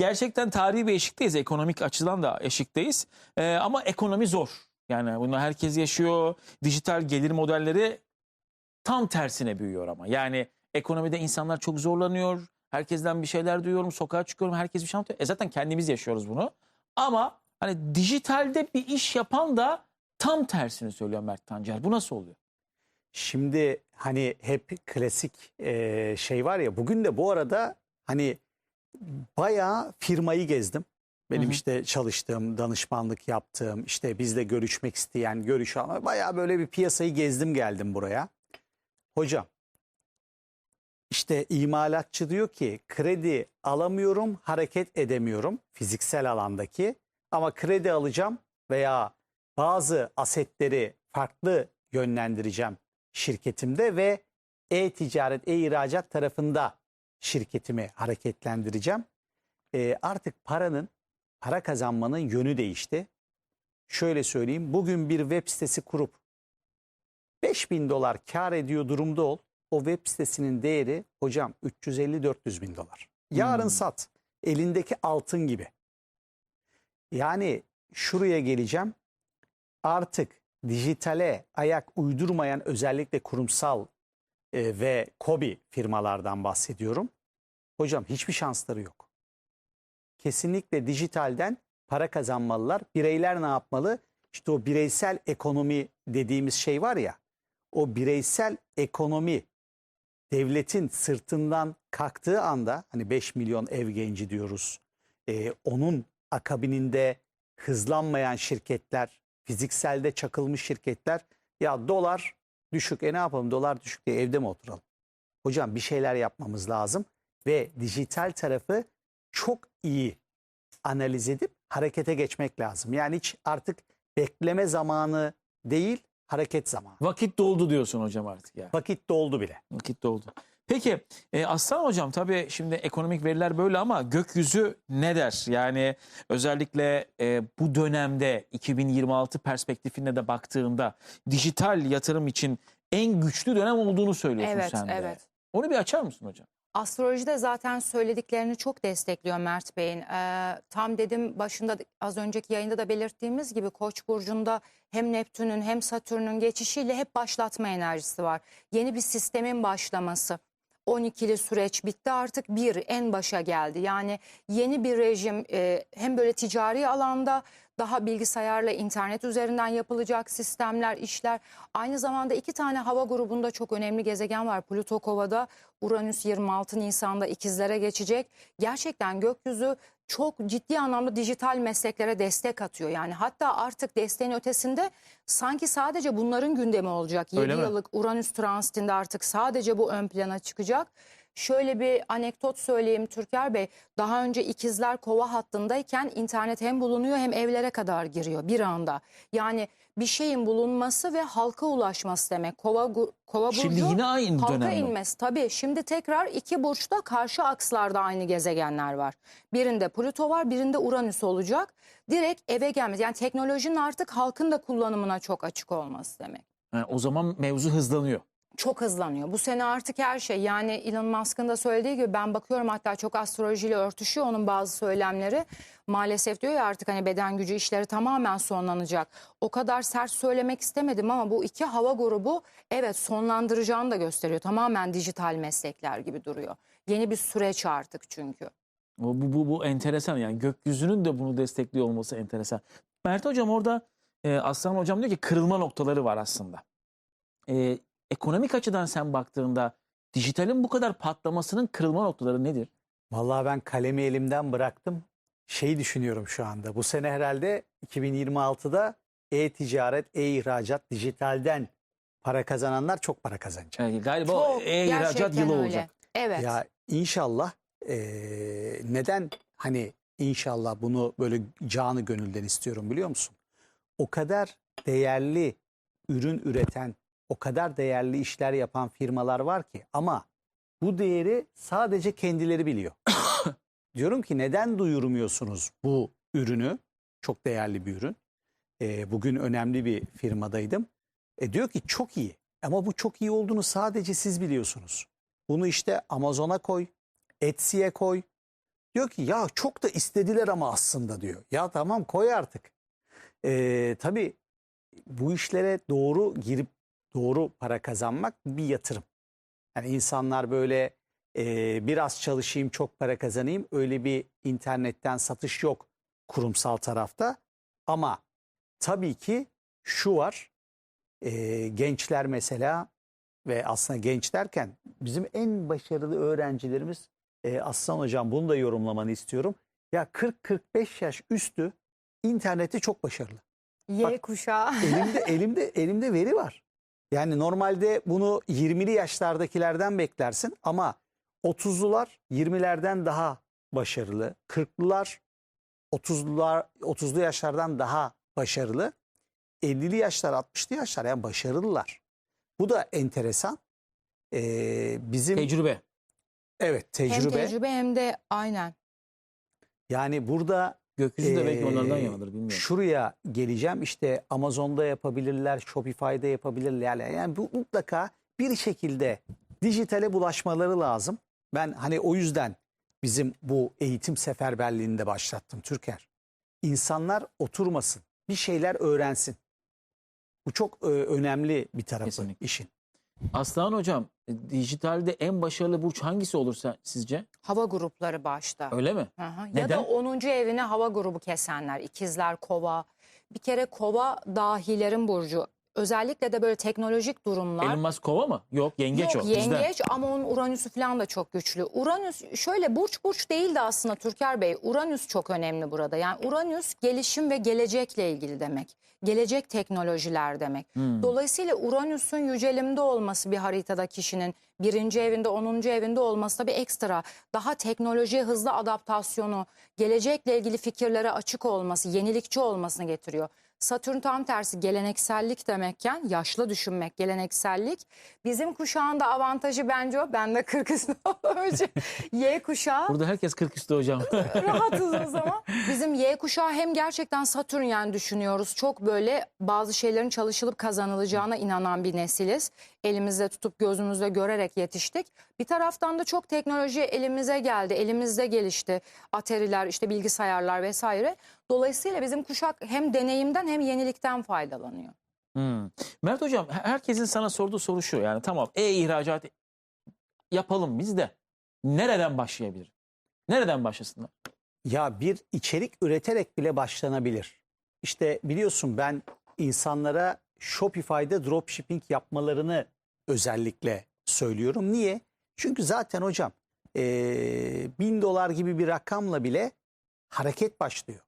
gerçekten tarihi bir eşikteyiz. Ekonomik açıdan da eşikteyiz. Ee, ama ekonomi zor. Yani bunu herkes yaşıyor. Dijital gelir modelleri tam tersine büyüyor ama. Yani ekonomide insanlar çok zorlanıyor. Herkesten bir şeyler duyuyorum. Sokağa çıkıyorum. Herkes bir şey anlatıyor. E zaten kendimiz yaşıyoruz bunu. Ama hani dijitalde bir iş yapan da tam tersini söylüyor Mert Tancer. Bu nasıl oluyor? Şimdi hani hep klasik e, şey var ya bugün de bu arada hani bayağı firmayı gezdim. Benim Hı hı. işte çalıştığım, danışmanlık yaptığım, işte bizle görüşmek isteyen, görüş alma bayağı böyle bir piyasayı gezdim geldim buraya. Hocam işte imalatçı diyor ki kredi alamıyorum, hareket edemiyorum fiziksel alandaki ama kredi alacağım veya bazı asetleri farklı yönlendireceğim şirketimde ve e-ticaret, e-ihracat tarafında şirketimi hareketlendireceğim. Ee, artık paranın, para kazanmanın yönü değişti. Şöyle söyleyeyim, bugün bir web sitesi kurup 5000 dolar kar ediyor durumda ol. O web sitesinin değeri hocam 350-400 bin dolar. Yarın Hmm. sat. Elindeki altın gibi. Yani şuraya geleceğim. Artık dijitale ayak uydurmayan özellikle kurumsal e, ve kobi firmalardan bahsediyorum. Hocam hiçbir şansları yok. Kesinlikle dijitalden para kazanmalılar. Bireyler ne yapmalı? İşte o bireysel ekonomi dediğimiz şey var ya. O bireysel ekonomi devletin sırtından kalktığı anda hani 5 milyon ev genci diyoruz. e, onun akabininde hızlanmayan şirketler, fizikselde çakılmış şirketler ya dolar düşük e ne yapalım dolar düşük diye evde mi oturalım? Hocam bir şeyler yapmamız lazım ve dijital tarafı çok iyi analiz edip harekete geçmek lazım. Yani hiç artık bekleme zamanı değil hareket zamanı. Vakit doldu diyorsun hocam artık ya. Vakit doldu bile. Vakit doldu. Peki e, Aslan Hocam tabii şimdi ekonomik veriler böyle ama gökyüzü ne der? Yani özellikle e, bu dönemde 2026 perspektifine de baktığında dijital yatırım için en güçlü dönem olduğunu söylüyorsun Evet, sen de. evet. Onu bir açar mısın hocam? Astrolojide zaten söylediklerini çok destekliyor Mert Bey'in. Ee, tam dedim başında da- az önceki yayında da belirttiğimiz gibi Koç burcunda hem Neptün'ün hem Satürn'ün geçişiyle hep başlatma enerjisi var. Yeni bir sistemin başlaması. 12'li süreç bitti artık bir en başa geldi. Yani yeni bir rejim e, hem böyle ticari alanda daha bilgisayarla internet üzerinden yapılacak sistemler, işler. Aynı zamanda iki tane hava grubunda çok önemli gezegen var. Plüto Kova'da, Uranüs 26 Nisan'da ikizlere geçecek. Gerçekten gökyüzü çok ciddi anlamda dijital mesleklere destek atıyor. Yani hatta artık desteğin ötesinde sanki sadece bunların gündemi olacak. 7 Öyle mi? yıllık Uranüs transitinde artık sadece bu ön plana çıkacak. Şöyle bir anekdot söyleyeyim Türker Bey. Daha önce ikizler kova hattındayken internet hem bulunuyor hem evlere kadar giriyor bir anda. Yani bir şeyin bulunması ve halka ulaşması demek. Kova, kova burcu Şimdi yine aynı halka dönem mi? inmesi. Tabii şimdi tekrar iki burçta karşı akslarda aynı gezegenler var. Birinde Plüto var birinde Uranüs olacak. Direkt eve gelmez. Yani teknolojinin artık halkın da kullanımına çok açık olması demek Ha, o zaman mevzu hızlanıyor. Çok hızlanıyor. Bu sene artık her şey yani Elon Musk'ın da söylediği gibi ben bakıyorum hatta çok astrolojiyle örtüşüyor onun bazı söylemleri. Maalesef diyor ya artık hani beden gücü işleri tamamen sonlanacak. O kadar sert söylemek istemedim ama bu iki hava grubu evet sonlandıracağını da gösteriyor. Tamamen dijital meslekler gibi duruyor. Yeni bir süreç artık çünkü. Bu, bu, bu, enteresan yani gökyüzünün de bunu destekliyor olması enteresan. Mert Hocam orada e, Aslan Hocam diyor ki kırılma noktaları var aslında. E, ekonomik açıdan sen baktığında dijitalin bu kadar patlamasının kırılma noktaları nedir? Vallahi ben kalemi elimden bıraktım. Şey düşünüyorum şu anda. Bu sene herhalde 2026'da e-ticaret, e-ihracat, dijitalden para kazananlar çok para kazanacak. E, galiba Çok, e-ihracat yılı öyle. olacak. Evet. Ya inşallah eee, neden hani inşallah bunu böyle canı gönülden istiyorum biliyor musun? O kadar değerli ürün üreten, o kadar değerli işler yapan firmalar var ki ama bu değeri sadece kendileri biliyor. Diyorum ki neden duyurmuyorsunuz bu ürünü? Çok değerli bir ürün. Eee, bugün önemli bir firmadaydım. E diyor ki çok iyi ama bu çok iyi olduğunu sadece siz biliyorsunuz. Bunu işte Amazon'a koy, Etsy'ye koy. Diyor ki ya çok da istediler ama aslında diyor. Ya tamam koy artık. Ee, tabii bu işlere doğru girip doğru para kazanmak bir yatırım. Yani insanlar böyle e, biraz çalışayım çok para kazanayım öyle bir internetten satış yok kurumsal tarafta. Ama tabii ki şu var e, gençler mesela ve aslında genç derken bizim en başarılı öğrencilerimiz e, Aslan Hocam bunu da yorumlamanı istiyorum. Ya 40-45 yaş üstü internette çok başarılı. Y Bak, kuşağı. Elimde elimde elimde veri var. Yani normalde bunu 20'li yaşlardakilerden beklersin ama 30'lular 20'lerden daha başarılı. 40'lılar 30'lular 30'lu yaşlardan daha başarılı. 50'li yaşlar 60'lı yaşlar yani başarılılar. Bu da enteresan. Ee, bizim Tecrübe. evet Hem tecrübe. tecrübe hem de aynen. Yani burada Gökyüzü de belki onlardan yanadır bilmiyorum. Şuraya geleceğim işte Amazon'da yapabilirler, Shopify'da yapabilirler. Yani bu mutlaka bir şekilde dijitale bulaşmaları lazım. Ben hani o yüzden bizim bu eğitim seferberliğini de başlattım Türker. İnsanlar oturmasın, bir şeyler öğrensin. Bu çok e, önemli bir tarafı Kesinlikle. işin. Aslan hocam e, dijitalde en başarılı burç hangisi olur sen- sizce? Hava grupları başta. Öyle mi? Hı hı. Ya Neden? da 10. evine hava grubu kesenler, ikizler, kova. Bir kere kova dahilerin burcu. Özellikle de böyle teknolojik durumlar. Elon Musk kova mı? Yok yengeç Yok o. Bizden. yengeç ama onun Uranüs'ü falan da çok güçlü. Uranüs şöyle burç burç değil de aslında Türker Bey. Uranüs çok önemli burada. Yani Uranüs gelişim ve gelecekle ilgili demek. Gelecek teknolojiler demek. Hmm. Dolayısıyla Uranüs'ün yücelimde olması bir haritada kişinin birinci evinde, onuncu evinde olması da bir ekstra. Daha teknolojiye hızlı adaptasyonu, gelecekle ilgili fikirlere açık olması, yenilikçi olmasını getiriyor. Satürn tam tersi geleneksellik demekken yaşlı düşünmek geleneksellik. Bizim kuşağın da avantajı bence o. Ben de 40 üstü Y kuşağı Burada herkes 40 üstü hocam. rahatız o zaman. Bizim Y kuşağı hem gerçekten Satürn yani düşünüyoruz. Çok böyle bazı şeylerin çalışılıp kazanılacağına inanan bir nesiliz. Elimizde tutup gözümüzde görerek yetiştik. Bir taraftan da çok teknoloji elimize geldi. Elimizde gelişti. Ateriler, işte bilgisayarlar vesaire. Dolayısıyla bizim kuşak hem deneyimden hem yenilikten faydalanıyor. Hmm. Mert hocam her- herkesin sana sorduğu soru şu yani tamam e-ihracat yapalım biz de nereden başlayabilir? Nereden başlasınlar? Ya bir içerik üreterek bile başlanabilir. İşte biliyorsun ben insanlara Shopify'da dropshipping yapmalarını özellikle söylüyorum. Niye? Çünkü zaten hocam eee, bin dolar gibi bir rakamla bile hareket başlıyor.